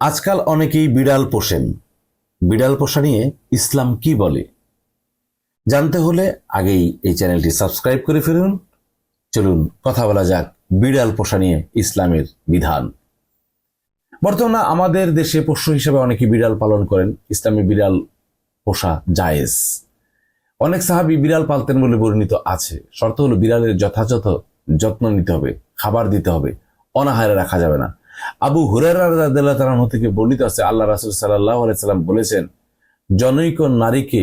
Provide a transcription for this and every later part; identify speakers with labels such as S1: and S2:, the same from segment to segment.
S1: আজকাল অনেকেই বিড়াল পোষেন। বিড়াল পোষা নিয়ে ইসলাম কি বলে? জানতে হলে আগেই এই চ্যানেলটি সাবস্ক্রাইব করে ফেলুন। চলুন, কথা বলা যাক বিড়াল পোষা নিয়ে ইসলামের বিধান। বর্তমানে আমাদের দেশে পোষ্য হিসেবে অনেকে বিড়াল পালন করেন। ইসলামে বিড়াল পোষা জায়েজ। অনেক সাহাবি বিড়াল পালতেন বলে বর্ণিত আছে। শর্ত হলো বিড়ালের যথাযথ যত্ন নিতে হবে, খাবার দিতে হবে, অনাহারে রাখা যাবে না। আবু হুরার থেকে বর্ণিত আছে, আল্লাহ রাসুল সাল্লাম বলেছেন, জনৈক নারীকে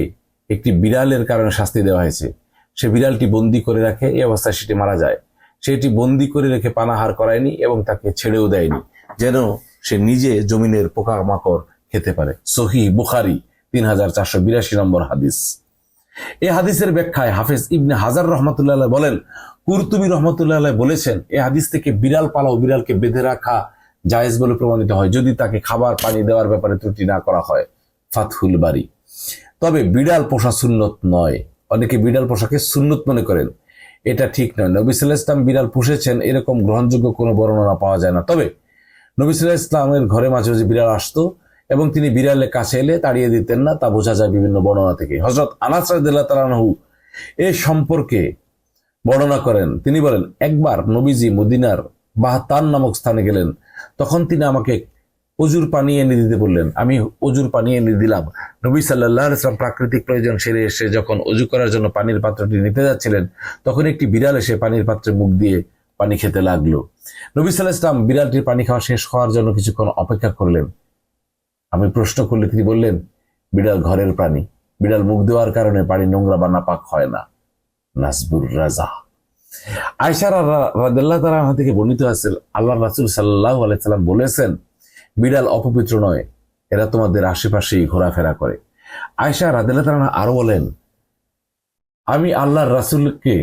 S1: একটি বিড়ালের কারণে শাস্তি দেওয়া হয়েছে। সে বিড়ালটি বন্দি করে রাখে, এই অবস্থায় সেটি মারা যায়। সেটি বন্দি করে রেখে পানাহার করায়নি এবং তাকে ছেড়েও দেয়নি, যেন সে নিজে জমিনের পোকামাকড় খেতে পারে। সহি বুখারি, তিন হাজার চারশো বিরাশি নম্বর হাদিস। এই হাদিসের ব্যাখ্যায় হাফেজ ইবনে হাজার রহমতুল্লাহ বলেন, কুরতুবি রহমতুল্লাহ বলেছেন, এ হাদিস থেকে বিড়াল পালা পালাও বিড়ালকে বেঁধে রাখা জায়েজ বলে প্রমাণিত হয় যদি তাকে খাবার, পানি দেওয়ার ব্যাপারে ত্রুটি না করা হয়। ফাতহুল বাড়ি তবে বিড়াল পোষা সুন্নত নয়। অনেকে বিড়াল পোষাকে সুন্নত মনে করেন। এটা ঠিক নয়। নবী ইসলাম বিড়াল পুষেছেন, এরকম গ্রহণযোগ্য কোনো বর্ণনা পাওয়া যায় না। তবে নবী ইসলামের ঘরে মাঝে মাঝে বিড়াল আসতো এবং তিনি বিড়ালের কাছে এলে তাড়িয়ে দিতেন না, তা বোঝা যায় বিভিন্ন বর্ণনা থেকে। হজরত আনাস তালানহু এ সম্পর্কে বর্ণনা করেন। তিনি বলেন, একবার নবীজি মদিনার বাহতান নামক স্থানে গেলেন। তখন তিনি আমাকে অজুর পানি এনে দিতে বললেন। আমি অজুর পানি এনে দিলাম। নবী সাল্লাহ ইসলাম প্রাকৃতিক প্রয়োজন সেরে এসে যখন অজু করার জন্য পানির পাত্রটি নিতে যাচ্ছিলেন, তখন একটি বিড়াল এসে পানির পাত্রে মুখ দিয়ে পানি খেতে লাগল। নবী সাল্লাহ ইসলাম বিড়ালটির পানি খাওয়া শেষ হওয়ার জন্য কিছুক্ষণ অপেক্ষা করলেন। আমি প্রশ্ন করলে তিনি বললেন, বিড়াল ঘরের প্রাণী। বিড়াল মুখ দেওয়ার কারণে পানি নোংরা বা নাপাক হয় না। নাসবুর রাজা। আয়সা রাদিল্লাহ তালা থেকে বর্ণিত আছে আল্লাহ রাসুল সাল্লাহ আলাইসাল্লাম বলেছেন, বিড়াল অপবিত্র নয়, এরা তোমাদের আশেপাশেই ঘোরাফেরা করে। আয়সা রাদিল্লাহ আরও বলেন, আমি আল্লাহর রাসুলকে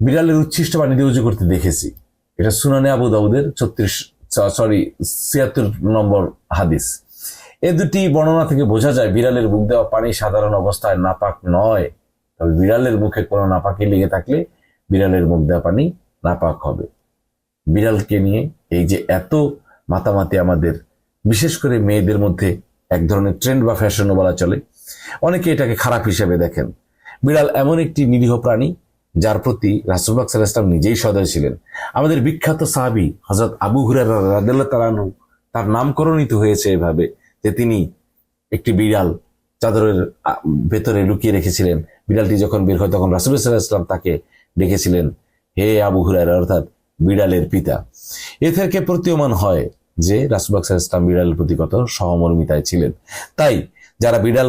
S1: বিড়ালের উচ্ছিষ্ট পানি দিয়ে উজু করতে দেখেছি। এটা সুনানে আবু দাউদের ছত্রিশ, সরি, ছিয়াত্তর নম্বর হাদিস। এ দুটি বর্ণনা থেকে বোঝা যায়, বিড়ালের মুখ দেওয়া পানি সাধারণ অবস্থায় নাপাক নয়। তবে বিড়ালের মুখে কোনো নাপাকি লেগে থাকলে বিড়ালের মুখ দেওয়া পানি নাপাক হবে। বিড়ালকে নিয়ে এই যে এত মাতামাতি আমাদের, বিশেষ করে মেয়েদের মধ্যে এক ধরনের ট্রেন্ড বা ফ্যাশনও বলা চলে, অনেকে এটাকে খারাপ হিসেবে দেখেন। বিড়াল এমন একটি নিরীহ প্রাণী যার প্রতি রাসুলবাক সাল ইসলাম নিজেই সদয় ছিলেন। আমাদের বিখ্যাত সাহাবি হজরত আবু হুরার তার নামকরণিত হয়েছে এভাবে যে তিনি একটি বিড়াল চাদরের ভেতরে লুকিয়ে রেখেছিলেন। বিড়ালটি যখন বের হয় তখন রাসুল ইসলাম তাকে ডেকেছিলেন, হে আবু হুরার অর্থাৎ বিড়ালের পিতা। এ থেকে প্রতীয়মান হয় যে রাসুলবাক সাল ইসলাম বিড়ালের প্রতি কত সহমর্মিতায় ছিলেন। তাই যারা বিড়াল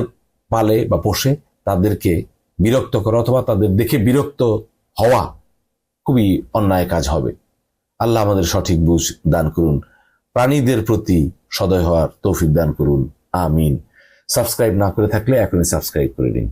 S1: পালে বা পোষে তাদেরকে বিরক্ত করা অথবা তাদের দেখে বিরক্ত হওয়া খুবই অন্যায় কাজ হবে। আল্লাহ আমাদের সঠিক বুঝ দান করুন। প্রাণীদের প্রতি সদয় হওয়ার তৌফিক দান করুন। আমিন। সাবস্ক্রাইব না করে থাকলে এখনই সাবস্ক্রাইব করে নিন